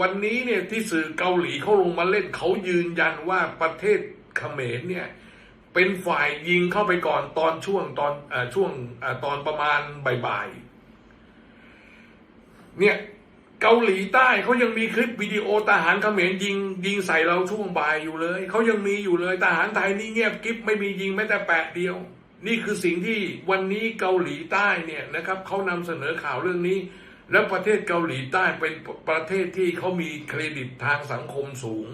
วันนี้เนี่ยที่สื่อเกาหลีเขาลงมาเล่นเขายืนยันว่าประเทศเขมรเนี่ยเป็นฝ่ายยิงเข้าไปก่อนตอนช่วงตอนอช่วงอตอนประมาณบ่ายๆเนี่ยเกาหลีใต้เขายังมีคลิปวิดีโอทหารเขมรยิง ยิงใส่เราช่วงบ่ายอยู่เลยเขายังมีอยู่เลยทหารไทยนี่เงียบกิ๊บไม่มียิงแม้แต่แปะเดียว นี่คือสิ่งที่วันนี้เกาหลีใต้เนี่ยนะครับเขานำเสนอข่าวเรื่องนี้ แล้วประเทศเกาหลีใต้เป็นประเทศที่เขามีเครดิตทางสังคมสูง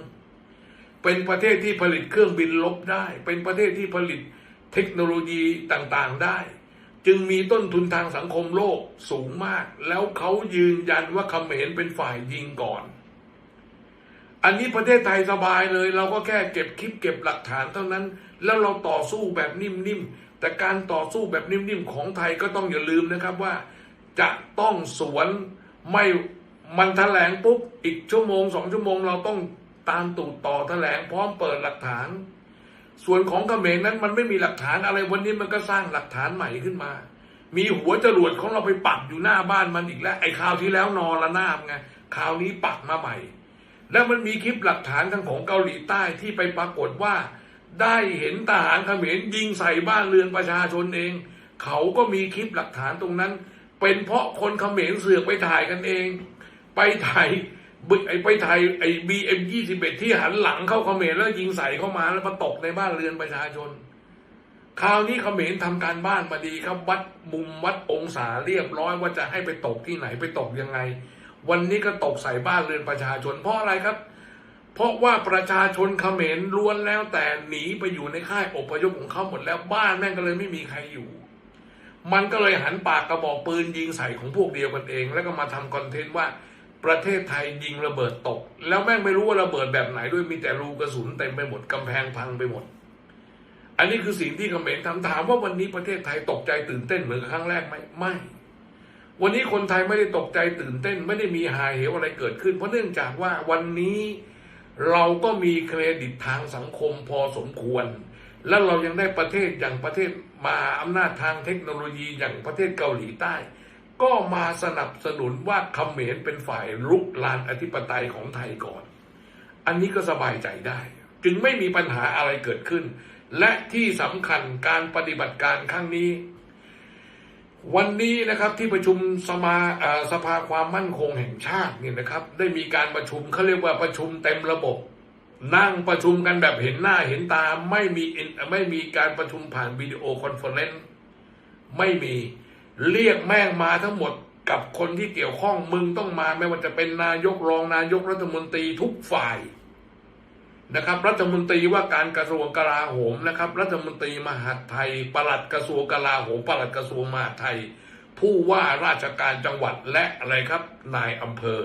เป็นประเทศที่ผลิตเครื่องบินลบได้ เป็นประเทศที่ผลิตเทคโนโลยีต่างๆได้ จึงมีต้นทุนทางสังคมโลกสูงมาก แล้วเขายืนยันว่าเขมรเป็นฝ่ายยิงก่อน อันนี้ประเทศไทยสบายเลย เราก็แค่เก็บคลิปเก็บหลักฐานเท่านั้น แล้วเราต่อสู้แบบนิ่มๆแต่การต่อสู้แบบนิ่มๆของไทยก็ต้องอย่าลืมนะครับว่า จะต้องสวนไม่มันแถลงปุ๊บอีกชั่วโมงสองชั่วโมง เราต้องตามตูดต่อแถลงพร้อมเปิดหลักฐาน ส่วนของเขมรนั้นมันไม่มีหลักฐานอะไรวันนี้มันก็สร้างหลักฐานใหม่ขึ้นมา มีหัวจรวดของเราไปปักอยู่หน้าบ้านมันอีกแล้ว ไอ้ข่าวที่แล้วนอนละนาบไงข่าวนี้ปักมาใหม่ แล้วมันมีคลิปหลักฐานทางของเกาหลีใต้ที่ไปปรากฏว่า ได้เห็นทหารเขมรยิงใส่บ้านเรือนประชาชนเอง เขาก็มีคลิปหลักฐานตรงนั้น เป็นเพราะคนเขมรเสือกไปถ่ายกันเอง ไปถ่ายไอไปถ่ายไอ้บีเอ็มยี่สิบเอ็ดที่หันหลังเข้าเขมรแล้วยิงใส่เข้ามาแล้วมาตกในบ้านเรือนประชาชน คราวนี้เขมรทำการบ้านมาดีครับ วัดมุมวัดองศาเรียบร้อยว่าจะให้ไปตกที่ไหนไปตกยังไง วันนี้ก็ตกใส่บ้านเรือนประชาชนเพราะอะไรครับ เพราะว่าประชาชนเขมรล้วนแล้วแต่หนีไปอยู่ในค่ายอพยพของเขาหมดแล้วบ้านแม่งก็เลยไม่มีใครอยู่ มันก็เลยหันปากกระบอกปืนยิงใส่ของพวกเดียวกันเอง แล้วก็มาทำคอนเทนต์ว่าประเทศไทยยิงระเบิดตก แล้วแม่งไม่รู้ว่าระเบิดแบบไหนด้วยมีแต่รูกระสุนเต็มไปหมดกำแพงพังไปหมด อันนี้คือสิ่งที่เขมรทำถามว่าวันนี้ประเทศไทยตกใจตื่นเต้นเหมือนครั้งแรกไหมไม่ วันนี้คนไทยไม่ได้ตกใจตื่นเต้น ไม่ได้มีหายเหวอะไรเกิดขึ้น เพราะเนื่องจากว่าวันนี้เราก็มีเครดิตทางสังคมพอสมควร แล้วเรายังได้ประเทศอย่างประเทศมาอำนาจทางเทคโนโลยีอย่างประเทศเกาหลีใต้ ก็มาสนับสนุนว่าเขมรเป็นฝ่ายรุกลานอธิปไตยของไทยก่อน อันนี้ก็สบายใจได้ จึงไม่มีปัญหาอะไรเกิดขึ้น และที่สำคัญการปฏิบัติการครั้งนี้ วันนี้นะครับที่ประชุมสมาสภาความมั่นคงแห่งชาติเนี่ยนะครับ ได้มีการประชุมเขาเรียกว่าประชุมเต็มระบบ นั่งประชุมกันแบบเห็นหน้าเห็นตาไม่มีไม่มีการประชุมผ่านวิดีโอคอนเฟอเรนซ์ไม่มีเรียกแม่งมาทั้งหมดกับคนที่เกี่ยวข้องมึงต้องมาไม่ว่าจะเป็นนายกรองนายกรัฐมนตรีทุกฝ่ายนะครับ รัฐมนตรีว่าการกระทรวงกลาโหมนะครับ รัฐมนตรีมหาดไทยปลัดกระทรวงกลาโหมปลัดกระทรวงมหาดไทย ผู้ว่าราชการจังหวัดและอะไรครับนายอำเภอ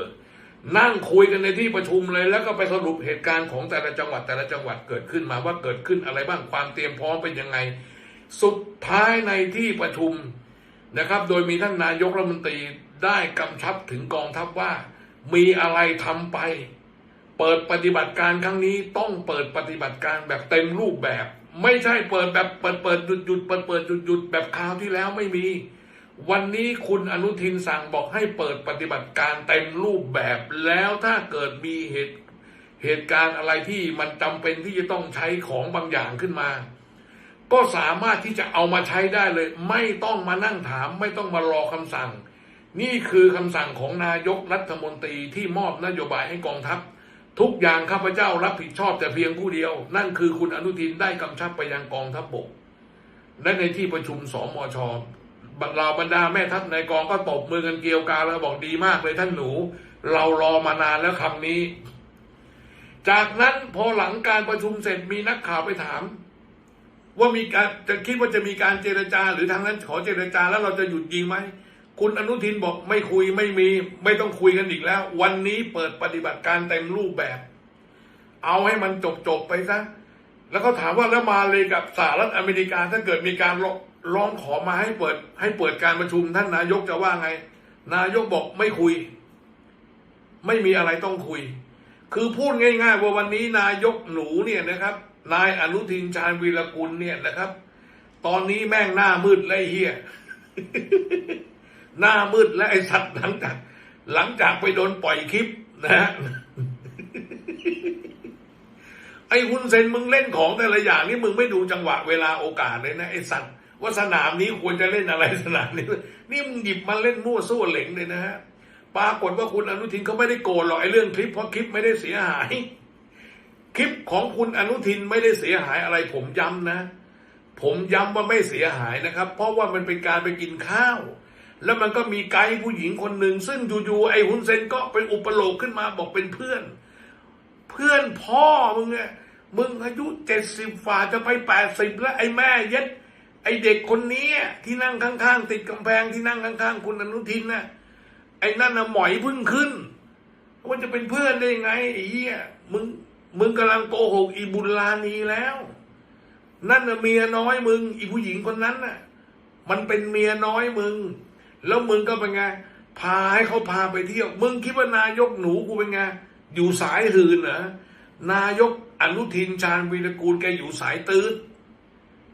นั่งคุยกันในที่ประชุมเลย แล้วก็ไปสรุปเหตุการณ์ของแต่ละจังหวัดแต่ละจังหวัดเกิดขึ้นมาว่าเกิดขึ้นอะไรบ้างความเตรียมพร้อมเป็นยังไง สุดท้ายในที่ประชุมนะครับ โดยมีท่านนายกรัฐมนตรีได้กำชับถึงกองทัพว่า มีอะไรทำไป เปิดปฏิบัติการครั้งนี้ต้องเปิดปฏิบัติการแบบเต็มรูปแบบ ไม่ใช่เปิดแบบเปิดเปิดหยุดหยุดเปิดเปิดหยุดหยุดแบบคราวที่แล้วไม่มี วันนี้คุณอนุทินสั่งบอกให้เปิดปฏิบัติการเต็มรูปแบบแล้วถ้าเกิดมีเหตุเหตุการณ์อะไรที่มันจำเป็นที่จะต้องใช้ของบางอย่างขึ้นมา ก็สามารถที่จะเอามาใช้ได้เลย ไม่ต้องมานั่งถาม ไม่ต้องมารอคำสั่ง นี่คือคำสั่งของนายกรัฐมนตรีที่มอบนโยบายให้กองทัพ ทุกอย่างข้าพเจ้ารับผิดชอบแต่เพียงผู้เดียว นั่นคือคุณอนุทินได้กำชับไปยังกองทัพบกและในที่ประชุมสมช เราบรรดาแม่ทัพในกองก็ตบมือกันเกลียวกาแล้วบอกดีมากเลยท่านหนู เรารอมานานแล้วคำนี้ จากนั้นพอหลังการประชุมเสร็จมีนักข่าวไปถาม ว่ามีการจะคิดว่าจะมีการเจรจา หรือทางนั้นขอเจรจาแล้วเราจะหยุดยิงไหมคุณอนุทินบอกไม่คุยไม่มี ไม่ต้องคุยกันอีกแล้ว วันนี้เปิดปฏิบัติการเต็มรูปแบบ เอาให้มันจบจบๆไปซะแล้วก็ถามว่าแล้วมาเลยกับสหรัฐอเมริกาถ้าเกิดมีการ ร้องขอมาให้เปิด ให้เปิดการประชุมท่านนายกจะว่าไง นายกบอกไม่คุย ไม่มีอะไรต้องคุย คือพูดง่าย ๆ ว่าวันนี้นายกหนูเนี่ยนะครับ นายอนุทินชาญวีรกุลเนี่ยนะครับ ตอนนี้แม่งหน้ามืดและไอ้เฮียหน้ามืดและไอสัตว์หลังจากหลังจากไปโดนปล่อยคลิปนะฮะไอ้ฮุนเซนมึงเล่นของแต่ละอย่างนี่มึงไม่ดูจังหวะเวลาโอกาสเลยนะไอ้สัตว์ ว่าสนามนี้ควรจะเล่นอะไรสนามนี้นี่มึงหยิบมาเล่นมั่วซั่วเหลงเลยนะฮะปรากฏว่าคุณอนุทินเขาไม่ได้โกรธหรอกไอ้เรื่องคลิปเพราะคลิปไม่ได้เสียหาย คลิปของคุณอนุทินไม่ได้เสียหายอะไร ผมย้ำนะ ผมย้ำว่าไม่เสียหายนะครับ เพราะว่ามันเป็นการไปกินข้าว แล้วมันก็มีไกด์ผู้หญิงคนหนึ่ง ซึ่งอยู่ๆไอ้ฮุนเซนก็เป็นอุปโลกขึ้นมาบอกเป็นเพื่อน เพื่อนพ่อมึงเนี่ยมึงอายุเจ็ดสิบฝ่าจะไปแปดสิบแล้วไอ้แม่เย็ด ไอเด็กคนนี้ที่นั่งข้างๆติดกำแพงที่นั่งข้างๆคุณอนุทินน่ะไอ้นั่นน่ะหมอยพึ่งขึ้นว่าจะเป็นเพื่อนได้ยังไงไอ้เหี้ยมึงมึงกำลังโกหกอีบุญลานีแล้ว นั่นน่ะเมียน้อยมึง อีผู้หญิงคนนั้นน่ะ มันเป็นเมียน้อยมึง แล้วมึงก็เป็นไงพาให้เขาพาไปเที่ยว มึงคิดว่านายกหนูกูเป็นไงอยู่สายหืนเหรอนายกอนุทินชาญวีรกูลแกอยู่สายตืด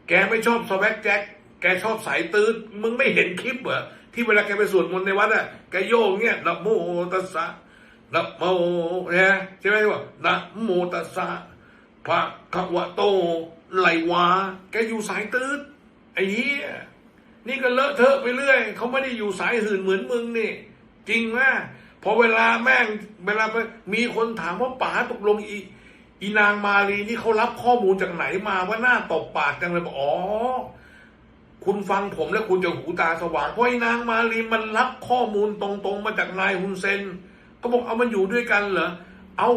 แกไม่ชอบสแวักแจ็คแกชอบสายตืดมึงไม่เห็นคลิปเหรอที่เวลาแกไปสวดมนต์ในวัดอะแกโยกเงี้ยนะโมตัสสะนะโมเนี่ยใช่ไหมว่านะโมตัสสะพระคะวะโตไหลวา แกอยู่สายตืดไอ้เหี้ยนี่ก็เลอะเทอะไปเรื่อยเขาไม่ได้อยู่สายหื่นเหมือนมึงนี่ จริงไหมพอเวลาแม่งเวลาไปมีคนถามว่าป๋าตกลงอี อีนางมาลีนี่เขารับข้อมูลจากไหนมาว่าหน้าตบปากจังเลยบอกอ๋อ คุณฟังผมแล้วคุณจะหูตาสว่างเพราะไอ้นางมาลีมันรับข้อมูลตรงๆ มาจากนายฮุนเซนก็บอกเอามันอยู่ด้วยกันเหรอเอา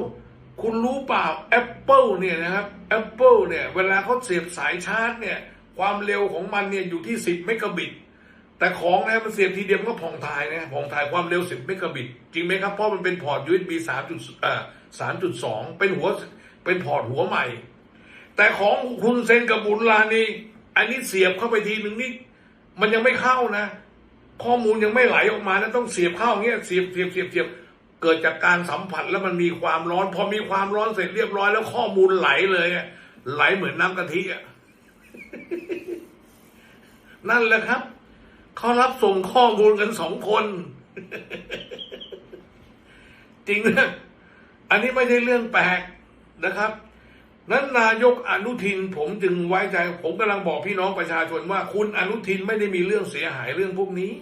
คุณรู้เปล่า Apple เนี่ยนะครับ Apple เนี่ย เวลาเขาเสียบสายชาร์จเนี่ย ความเร็วของมันเนี่ยอยู่ที่ 10เมกะบิต แต่ของนะมันเสียบทีเดียวก็ผ่องถ่ายนะผ่องถ่ายความเร็ว 10เมกะบิต จริงไหมครับ เพราะมันเป็นพอร์ต USB 3.2อ่า3.2 เป็นหัว เป็นพอร์ตหัวใหม่ แต่ของคุณเซนกับบุญลานี่อันนี้เสียบเข้าไปทีหนึ่งนี่มันยังไม่เข้านะ ข้อมูลยังไม่ไหลออกมานะต้องเสียบเข้าอย่างเงี้ยเสียบเสียบเสียบเสียบเกิดจากการสัมผัสแล้วมันมีความร้อน พอมีความร้อนเสร็จเรียบร้อยแล้วข้อมูลไหลเลยไหลเหมือนน้ำกะทิอะนั่นแหละครับเขารับส่งข้อมูลกันสองคน จริงนะอันนี้ไม่ใช่เรื่องแปลก นะครับ นั้นนายกอนุทินผมจึงไว้ใจ ผมกำลังบอกพี่น้องประชาชนว่า คุณอนุทินไม่ได้มีเรื่องเสียหายเรื่องพวกนี้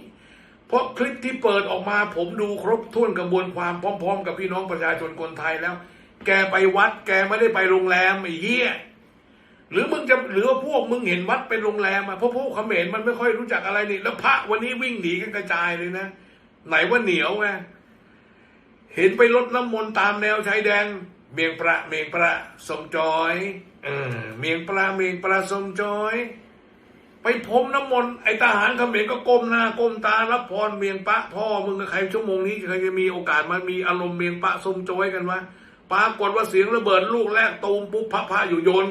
เพราะคลิปที่เปิดออกมาผมดูครบถ้วนกระบวนความพร้อม ๆ กับพี่น้องประชาชนคนไทยแล้ว แกไปวัด แกไม่ได้ไปโรงแรมไอ้เหี้ยหรือมึงจะหรือว่าพวกมึงเห็นวัดเป็นโรงแรมอะเพราะพวกเขมรมันไม่ค่อยรู้จักอะไรนี่แล้วพระวันนี้วิ่งหนีกันกระจายเลยนะ ไหนว่าเหนียวไงเห็นไปรดน้ำมนต์ตามแนวชายแดน เมียงประเมียงประสมจอยเออเมียงประเมียงประสมจอย ไปพรมน้ำมนต์ไอทหารเขมรก็ก้มหน้าก้มตารับพรเมียงปะพ่อมึงกับใครชั่วโมงนี้ใครจะมีโอกาสมามีอารมณ์เมียงปะสมจอยกันวะปรากฏว่าเสียงระเบิดลูกแรกตูมปุ๊บพระพระอยู่โยน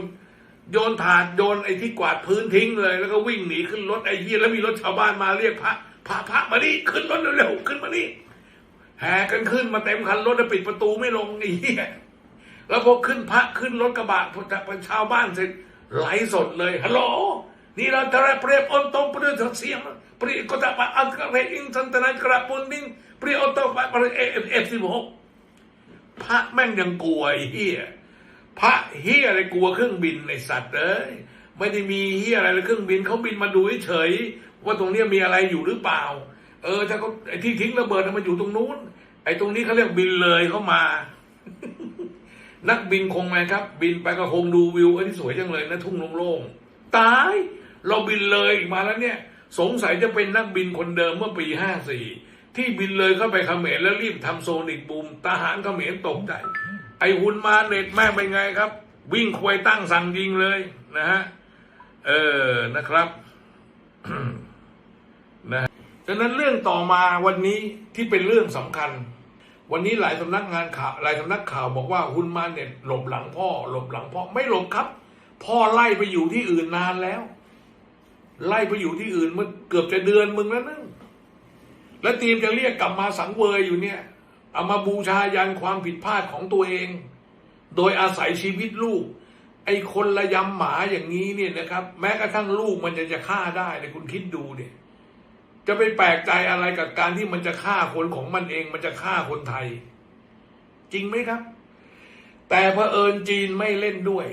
โยนถาดโยนไอ้ที่กวาดพื้นทิ้งเลย แล้วก็วิ่งหนีขึ้นรถไอ้เหี้ยแล้วมีรถชาวบ้านมาเรียกพระพระพระมานี่ขึ้นรถเร็วๆขึ้นมานี่แห่กันขึ้นมาเต็มคันรถแล้วปิดประตูไม่ลงไอ้เหี้ย แล้วพอขึ้นพระขึ้นรถกระบะจากชาวบ้านเสร็จไหลสดเลยฮัลโหลนี่เราจะเปรียบอนตงเปรียเสียงปรียบก็จะปะอัลกระเรอิงสันตนากระปุนดิ้งปรียบอนตงปะเปรียบเอฟเอฟสิบหกพระแม่งยังกลัวเหี้ยพระเฮียอะไรกลัวเครื่องบินไอสัตว์เอ้ยไม่ได้มีเฮียอะไรเลยเครื่องบินเขาบินมาดูเฉยว่าตรงนี้มีอะไรอยู่หรือเปล่า เออถ้าเขาไอ้ที่ทิ้งระเบิดมันอยู่ตรงนู้น ไอ้ตรงนี้เขาเรียกบินเลยเข้ามา นักบินคงไหมครับ บินไปก็คงดูวิวอันนี้สวยจังเลยนะทุ่งโล่งๆตาย เราบินเลยมาแล้วเนี่ย สงสัยจะเป็นนักบินคนเดิมเมื่อปีห้าสี่ที่บินเลยเข้าไปเขมรแล้วรีบทำโซนิกบูมทหารเขมรตกใจ ไอหุ่นมาเน็ตแม่งเป็นไงครับ วิ่งควยตั้งสั่งยิงเลยนะฮะเออนะครับนะฮะดังนั้นเรื่องต่อมาวันนี้ที่เป็นเรื่องสำคัญ วันนี้หลายสำนักงานข่าวหลายสำนักข่าวบอกว่าหุนมาเน็ตหลบหลังพ่อ หลบหลังพ่อไม่หลบครับ พ่อไล่ไปอยู่ที่อื่นนานแล้ว ไล่ไปอยู่ที่อื่นมันเกือบจะเดือนมึงแล้วนะแล้วทีมจะเรียกกลับมาสังเวยอยู่เนี่ยเอามาบูชายันความผิดพลาดของตัวเอง โดยอาศัยชีวิตลูก ไอ้คนระยำหมาอย่างนี้เนี่ยนะครับ แม้กระทั่งลูกมันจะจะฆ่าได้เนี่ยคุณคิดดูเนี่ย จะไปแปลกใจอะไรกับการที่มันจะฆ่าคนของมันเอง มันจะฆ่าคนไทย จริงไหมครับ แต่เผอิญจีนไม่เล่นด้วย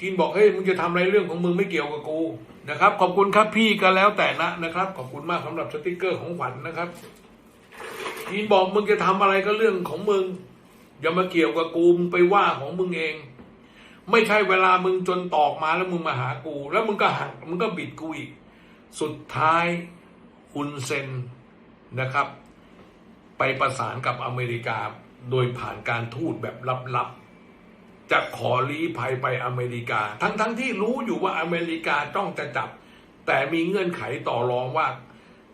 จีนบอกเฮ้ยมึงจะทำอะไรเรื่องของมึงไม่เกี่ยวกับกูนะครับ ขอบคุณครับพี่ก็แล้วแต่นะนะครับ ขอบคุณมากสำหรับสติกเกอร์ของขวัญนะครับจีนบอกมึงจะทำอะไรก็เรื่องของมึง อย่ามาเกี่ยวกับกูมึงไปว่าของมึงเอง ไม่ใช่เวลามึงจนตอกมาแล้วมึงมาหากู แล้วมึงก็หักมึงก็บิดกูอีกสุดท้าย ฮุนเซนนะครับ ไปประสานกับอเมริกาโดยผ่านการทูตแบบลับๆ จะขอลี้ภัยไปอเมริกา ทั้งๆทที่รู้อยู่ว่าอเมริกาต้องจะจับ แต่มีเงื่อนไขต่อรองว่า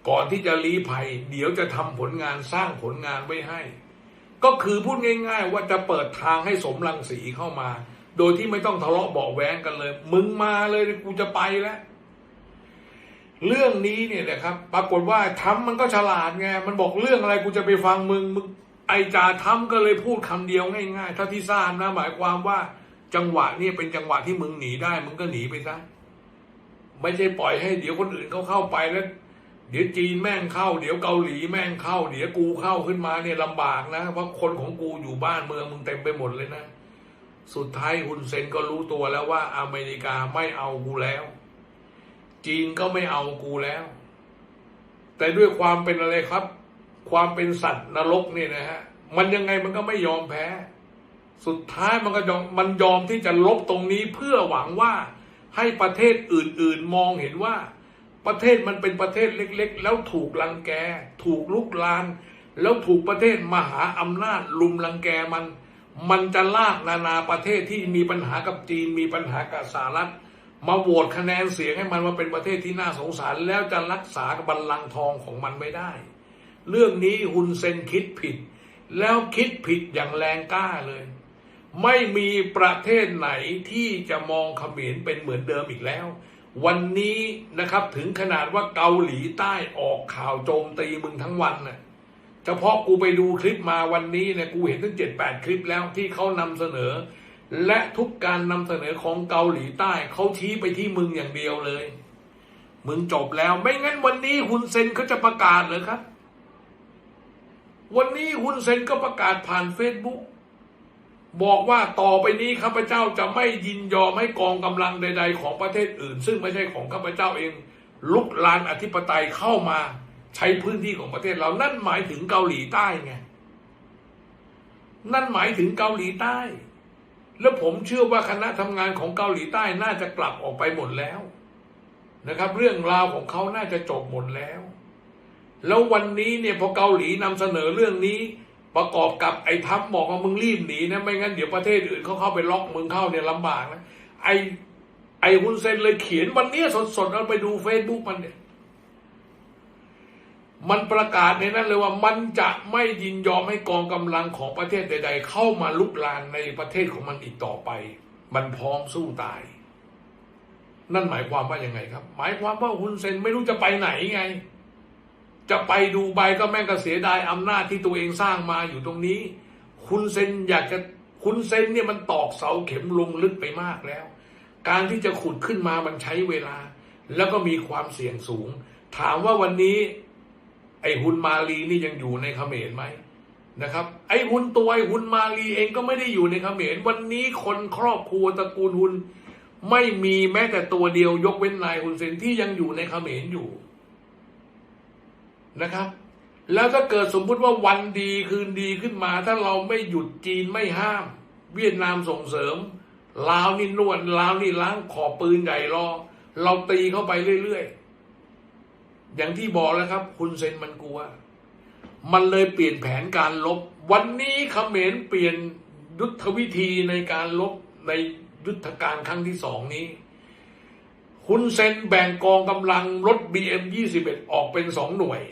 ก่อนที่จะลี้ภัย เดี๋ยวจะทำผลงานสร้างผลงานไว้ให้ ก็คือพูดง่าย ๆ ว่าจะเปิดทางให้สมรังสีเข้ามา โดยที่ไม่ต้องทะเลาะเบาแว้งกันเลย มึงมาเลยกูจะไปแล้ว เรื่องนี้เนี่ยนะครับ ปรากฏว่าทำมันก็ฉลาดไงมันบอกเรื่องอะไรกูจะไปฟังมึงมึงไอจ่าทำก็เลยพูดคำเดียวง่ายๆเท่าที่ทราบนะหมายความว่าจังหวะนี้เป็นจังหวะที่มึงหนีได้ มึงก็หนีไปซะไม่ใช่ปล่อยให้เดี๋ยวคนอื่นเขาเข้าไปแล้ว เดี๋ยวจีนแม่งเข้า เดี๋ยวเกาหลีแม่งเข้า เดี๋ยวกูเข้าขึ้นมาเนี่ยลำบากนะเพราะคนของกูอยู่บ้านเมืองมึงเต็มไปหมดเลยนะ สุดท้ายฮุนเซนก็รู้ตัวแล้วว่าอเมริกาไม่เอากูแล้ว จีนก็ไม่เอากูแล้ว แต่ด้วยความเป็นอะไรครับ ความเป็นสัตว์นรกเนี่ยนะฮะ มันยังไงมันก็ไม่ยอมแพ้ สุดท้ายมันก็ยอมมันยอมที่จะลบตรงนี้เพื่อหวังว่าให้ประเทศอื่นๆมองเห็นว่า ประเทศมันเป็นประเทศเล็กๆ แล้วถูกลังแก ถูกลุกลาน แล้วถูกประเทศมหาอำนาจลุมลังแกมัน มันจะลากนานาประเทศที่มีปัญหากับจีนมีปัญหากับสหรัฐ มาโหวตคะแนนเสียงให้มันมาเป็นประเทศที่น่าสงสาร แล้วจะรักษาบัลลังก์ทองของมันไม่ได้ เรื่องนี้ฮุนเซนคิดผิด แล้วคิดผิดอย่างแรงกล้าเลย ไม่มีประเทศไหนที่จะมองเขมรเป็นเหมือนเดิมอีกแล้ว วันนี้นะครับถึงขนาดว่าเกาหลีใต้ออกข่าวโจมตีมึงทั้งวันน่ะเฉพาะกูไปดูคลิปมาวันนี้เนี่ยกูเห็นตั้งเจ็ดแปดคลิปแล้วที่เขานำเสนอ และทุกการนำเสนอของเกาหลีใต้เขาชี้ไปที่มึงอย่างเดียวเลย มึงจบแล้ว ไม่งั้นวันนี้ฮุนเซนเขาจะประกาศเหรอครับ วันนี้ฮุนเซนก็ประกาศผ่านเฟซบุ๊กบอกว่าต่อไปนี้ข้าพเจ้าจะไม่ยินยอมให้กองกำลังใด ๆ ของประเทศอื่น ซึ่งไม่ใช่ของข้าพเจ้าเอง ลุกลานอธิปไตยเข้ามาใช้พื้นที่ของประเทศเรา นั่นหมายถึงเกาหลีใต้ไง นั่นหมายถึงเกาหลีใต้ แล้วผมเชื่อว่าคณะทำงานของเกาหลีใต้น่าจะกลับออกไปหมดแล้วนะครับ เรื่องราวของเขาน่าจะจบหมดแล้ว แล้ววันนี้เนี่ยพอเกาหลีนำเสนอเรื่องนี้ ประกอบกับไอ้ทัพบอกว่ามึงรีบหนีนะไม่งั้นเดี๋ยวประเทศอื่นเขาเข้าไปล็อกมึงเข้าเนี่ยลำบากนะไอ้ไอ้ฮุนเซนเลยเขียนวันนี้สดๆเราไปดูเฟซบุ๊กมันเนี่ย มันประกาศในนั้นเลยว่ามันจะไม่ยินยอมให้กองกำลังของประเทศใด ๆ เข้ามาลุกลานในประเทศของมันอีกต่อไป มันพร้อมสู้ตาย นั่นหมายความว่ายังไงครับ หมายความว่าฮุนเซนไม่รู้จะไปไหนไง จะไปดูใบก็แม่งก็เสียดายอำนาจที่ตัวเองสร้างมาอยู่ตรงนี้ คุณเซนอยากจะคุณเซนเนี่ยมันตอกเสาเข็มลงลึกไปมากแล้ว การที่จะขุดขึ้นมามันใช้เวลา แล้วก็มีความเสี่ยงสูง ถามว่าวันนี้ ไอ้ฮุนมาลีนี่ยังอยู่ในเขมรไหมนะครับ ไอ้ฮุนตัวไอ้ฮุนมาลีเองก็ไม่ได้อยู่ในเขมรวันนี้คนครอบครัวตระกูลฮุนไม่มีแม้แต่ตัวเดียวยกเว้นนายฮุนเซนที่ยังอยู่ในเขมรอยู่นะครับ แล้วถ้าเกิดสมมุติว่าวันดีคืนดีขึ้นมา ถ้าเราไม่หยุดจีนไม่ห้าม เวียดนามส่งเสริมลาวนี่นวดลาวนี่ล้างขอบปืนใหญ่รอ เราตีเข้าไปเรื่อยๆ อย่างที่บอกแล้วครับคุณเซนมันกลัว มันเลยเปลี่ยนแผนการลบ วันนี้เขมรเปลี่ยนยุทธวิธีในการลบในยุทธการครั้งที่สองนี้ คุณเซนแบ่งกองกำลังรถ BM 21 ออกเป็นสองหน่วย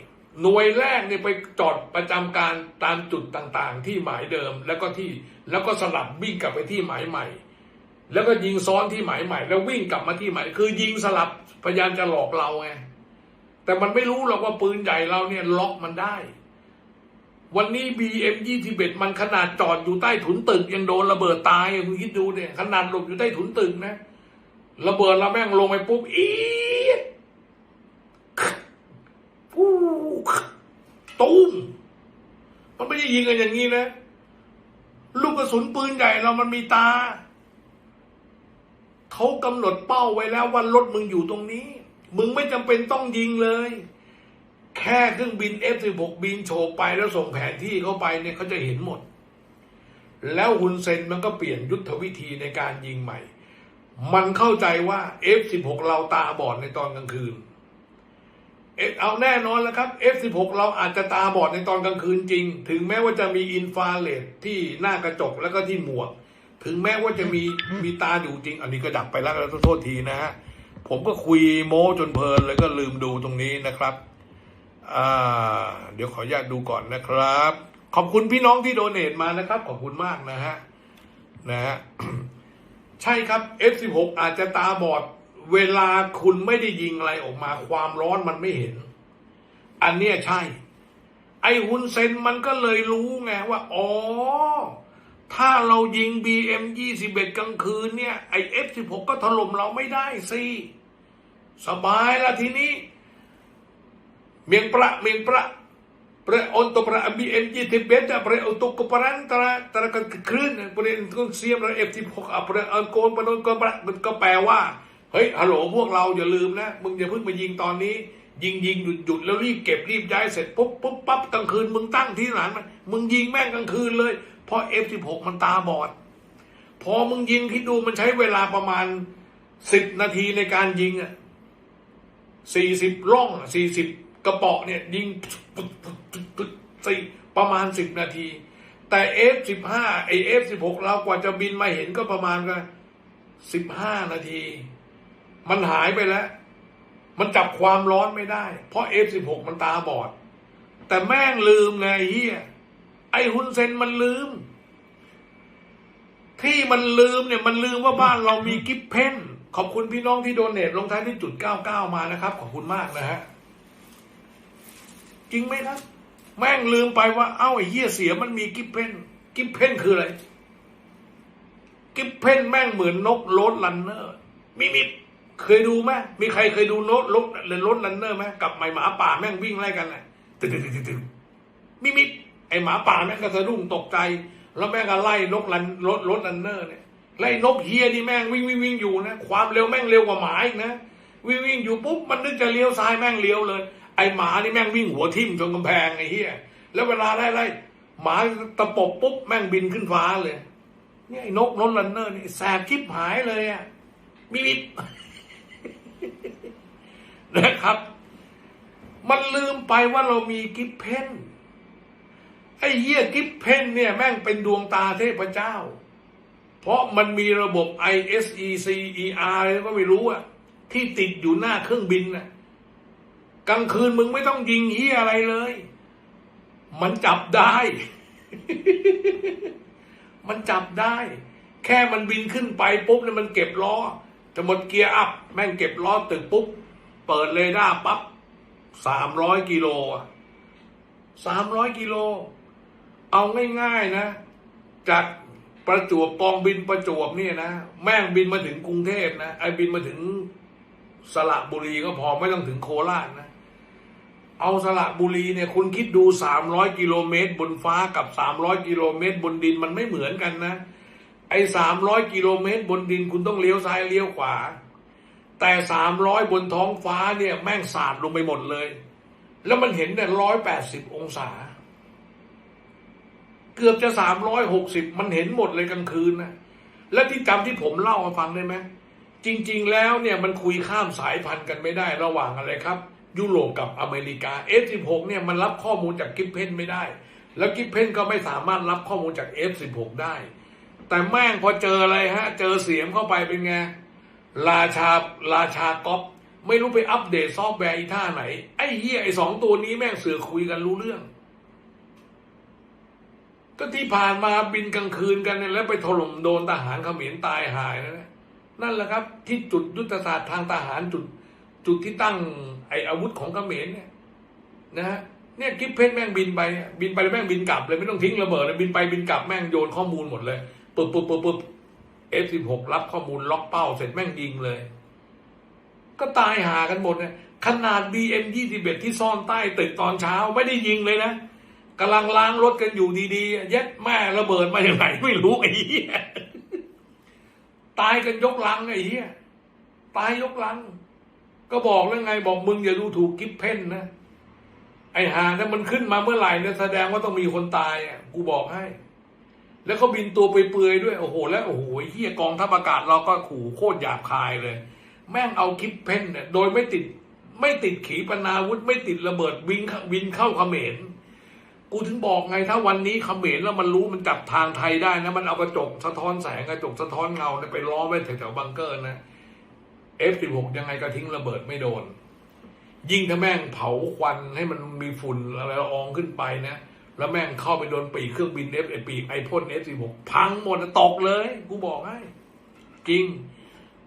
หน่วยแรกเนี่ยไปจอดประจำการตามจุดต่างๆ ที่หมายเดิมแล้วก็ที่แล้วก็สลับวิ่งกลับไปที่หมายใหม่ แล้วก็ยิงซ้อนที่หมายใหม่ แล้ววิ่งกลับมาที่หมาย คือยิงสลับพยายามจะหลอกเราไง แต่มันไม่รู้หรอกว่าปืนใหญ่เราเนี่ยล็อกมันได้ วันนี้ BM 21มันขนาดจอดอยู่ใต้ถุนตึกยังโดนระเบิดตายคุณคิดดูเนี่ย ขนาดหลบอยู่ใต้ถุนตึกนะ ระเบิดแล้วแม่งลงไปปุ๊บอีดฟูตุ้มมันไม่ได้ยิงกันอย่างนี้นะกกระสุนปืนใหญ่เรามันมีตา เขากำหนดเป้าไว้แล้วว่ารถมึงอยู่ตรงนี้ มึงไม่จำเป็นต้องยิงเลย แค่เครื่องบิน F16 บินโฉบไปแล้วส่งแผนที่เข้าไปเนี่ยเขาจะเห็นหมด แล้วฮุนเซนมันก็เปลี่ยนยุทธวิธีในการยิงใหม่ มันเข้าใจว่า F16 เราตาบอดในตอนกลางคืนเอเอาแน่นอนแล้วครับ F16 เราอาจจะตาบอดในตอนกลางคืนจริง ถึงแม้ว่าจะมีอินฟราเรดที่หน้ากระจกแล้วก็ที่หมวก ถึงแม้ว่าจะมีมีตาอยู่จริง อันนี้ก็ดับไปแล้วแล้วโทษทีนะฮะ ผมก็คุยโม้จนเพลินเลยก็ลืมดูตรงนี้นะครับอ่าเดี๋ยวขออนุญาตดูก่อนนะครับ ขอบคุณพี่น้องที่โดเนทมานะครับ ขอบคุณมากนะฮะนะฮะใช่ครับ F16 อาจจะตาบอด เวลาคุณไม่ได้ยิงอะไรออกมา ความร้อนมันไม่เห็น อันเนี้ยใช่ ไอ้ฮุนเซนมันก็เลยรู้ไงว่า อ๋อ ถ้าเรายิง BM 21 กลางคืนเนี่ย ไอ้ F16 ก็ถล่มเราไม่ได้สิ สบายละทีนี้ เมียงประเมียงประ pre untuk para BM 21 pre untuk keperan tara tara คลื่น pre untuk เสียมเรา F16 อะ pre เอาโกนปนนก็ประมันก็แปลว่า เฮ้ยฮัลโหลพวกเราอย่าลืมนะ มึงอย่าเพิ่งมายิงตอนนี้ยิงยิงหยุดหยุดแล้วรีบเก็บรีบย้ายเสร็จปุ๊บปุ๊บปั๊บกลางคืนมึงตั้งที่ฐานมันมึงยิงแม่งกลางคืนเลย เพราะ F16 มันตาบอด พอมึงยิงคิดดูมันใช้เวลาประมาณสิบนาทีในการยิงอะสี่สิบร่องสี่สิบกระเป๋อเนี่ย ยิงปึ๊ดปึ๊ดปึ๊ดปึ๊ดสี่ประมาณสิบนาที แต่ F สิบห้าไอ F สิบหกเรากว่าจะบินมาเห็นก็ประมาณก็สิบห้านาที มันหายไปแล้ว มันจับความร้อนไม่ได้ เพราะ F สิบหกมันตาบอด แต่แม่งลืมไงเฮีย ไอ้ฮุนเซนมันลืม ที่มันลืมเนี่ยมันลืมว่าบ้านเรามีกิฟเพนขอบคุณพี่น้องที่โดเนทลงท้ายที่จุดเก้าเก้ามานะครับ ขอบคุณมากนะฮะจริงไหมครับ แม่งลืมไปว่า เอ้าไอ้เหี้ยเสียมันมีกิฟเพนกิฟเพนคืออะไร กิฟเพนแม่งเหมือนนกโรดลันเนอร์มิมิเคยดูไหมมีใครเคยดูโนตรถโรดลันเนอร์ไหมกับไอหมาป่าแม่งวิ่งไล่กันน่ะตึ๊ดตึ๊ดตึ๊ดตึ๊ดมิมิ ไอหมาป่าแม่งก็สะดุ้งตกใจ แล้วแม่งก็ไล่นกลันรถรถลันเนอร์เนี่ยไล่นกเฮียนี่แม่งวิ่งวิ่งวิ่งอยู่นะความเร็วแม่งเร็วกว่าหมาอีกนะวิ่งวิ่งอยู่ปุ๊บมันนึกจะเลี้ยวซ้ายแม่งเลี้ยวเลย ไอหมานี่แม่งวิ่งหัวทิ่มจนกำแพงไอเฮียแล้วเวลาไล่ไล่หมาตะปบปุ๊บแม่งบินขึ้นฟ้าเลยเนี่ยไอนกนกลันเนอร์นี่แสบชิบหายเลยอะมิมินะครับ มันลืมไปว่าเรามีกิฟเพน ไอ้เหี้ยกิฟเพนเนี่ยแม่งเป็นดวงตาเทพเจ้า เพราะมันมีระบบ ISECER อะไรก็ไม่รู้อะที่ติดอยู่หน้าเครื่องบินน่ะกลางคืนมึงไม่ต้องยิงเฮียอะไรเลย มันจับได้ มันจับได้ แค่มันบินขึ้นไปปุ๊บเนี่ยมันเก็บล้อจะหมดเกียร์อัพ แม่งเก็บล้อตึกปุ๊บ เปิดเรดาร์ปั๊บสามร้อยกิโลสามร้อยกิโล เอาง่ายๆนะ จากประจวบกองบินประจวบเนี่ยนะ แม่งบินมาถึงกรุงเทพนะไอ้บินมาถึงสระบุรีก็พอไม่ต้องถึงโคราชนะ เอาสระบุรีเนี่ย คุณคิดดูสามร้อยกิโลเมตรบนฟ้ากับสามร้อยกิโลเมตรบนดินมันไม่เหมือนกันนะ ไอ้สามร้อยกิโลเมตรบนดินคุณต้องเลี้ยวซ้ายเลี้ยวขวา แต่สามร้อยบนท้องฟ้าเนี่ย แม่งสาดลงไปหมดเลย แล้วมันเห็นเนี่ยร้อยแปดสิบองศา เกือบจะสามร้อยหกสิบมันเห็นหมดเลยกลางคืนนะและที่จำที่ผมเล่ามาฟังได้ไหมจริง ๆ แล้วเนี่ยมันคุยข้ามสายพันธุ์กันไม่ได้ระหว่างอะไรครับ ยุโรปกับอเมริกา F16 เนี่ยมันรับข้อมูลจากกิฟเพนไม่ได้ แล้วกิฟเพนก็ไม่สามารถรับข้อมูลจาก F16 ได้ แต่แม่งพอเจออะไรฮะ เจอเสียงเข้าไปเป็นไงราชาราชากอปไม่รู้ไปอัปเดตซอฟต์แวร์อีท่าไหน ไอ้เหี้ยไอ้สองตัวนี้แม่งเสือคุยกันรู้เรื่อง ก็ที่ผ่านมาบินกลางคืนกันเนี่ยแล้วไปถล่มโดนทหารเขมรตายหายนะนั่นแหละครับ ที่จุดยุทธศาสตร์ทางทหารจุด จุดที่ตั้งไออาวุธของเขมรเนี่ยนะฮะเนี่ยกิฟเพนแม่งบินไปบินไปแล้วแม่งบินกลับเลยไม่ต้องทิ้งระเบิดเลยบินไปบินกลับแม่งโยนข้อมูลหมดเลยปึ๊บปึ๊บปึ๊บปึ๊บ F16 รับข้อมูลล็อกเป้าเสร็จแม่งยิงเลย ก็ตายหากันหมดเนี่ยขนาด BM 21ที่ซ่อนใต้ตึกตอนเช้าไม่ได้ยิงเลยนะ กำลังล้างรถกันอยู่ดีๆเย็ดแม่ระเบิดมาอย่างไหนไม่รู้ไอ้เหี้ยตายกันยกลังไอ้เหี้ยตายยกลัง ก็บอกแล้วไงบอกมึงอย่าดูถูกกิฟเพนนะไอ้หาถ้ามันขึ้นมาเมื่อไหร่เนี่ยแสดงว่าต้องมีคนตายอะกูบอกให้ แล้วก็บินตัวไปเปือยๆด้วยโอ้โห แล้วโอ้โหไอ้เฮียกองทัพอากาศเราก็ขู่โคตรหยาบคายเลย แม่งเอากิฟเพนเนี่ยโดยไม่ติด ไม่ติดขีปนาวุธ ไม่ติดระเบิดวินวินเข้าเขมร กูถึงบอกไงถ้าวันนี้เขมรแล้วมันรู้มันจับทางไทยได้นะมันเอากระจกสะท้อนแสงกระจกสะท้อนเงาไปล้อมไว้แถวๆบังเกอร์นะ F16 ยังไงก็ทิ้งระเบิดไม่โดน ยิ่งถ้าแม่งเผาควันให้มันมีฝุ่นอะไรละอองขึ้นไปนะ แล้วแม่งเข้าไปโดนปีกเครื่องบิน F ไอปีกไอพ่น F16 พังหมดตกเลย กูบอกให้ จริง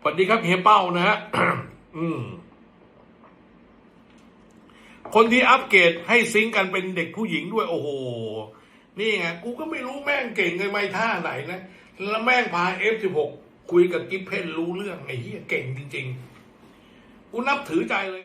สวัสดีครับเฮเป้านะฮะอืม คนที่อัปเกรดให้ซิงกันเป็นเด็กผู้หญิงด้วยโอ้โห นี่ไงกูก็ไม่รู้แม่งเก่งกันไม่ท่าไหนนะ แล้วแม่งพา F16 คุยกับกิฟเพนรู้เรื่องไอ้เหี้ยเก่งจริง ๆ กูนับถือใจเลย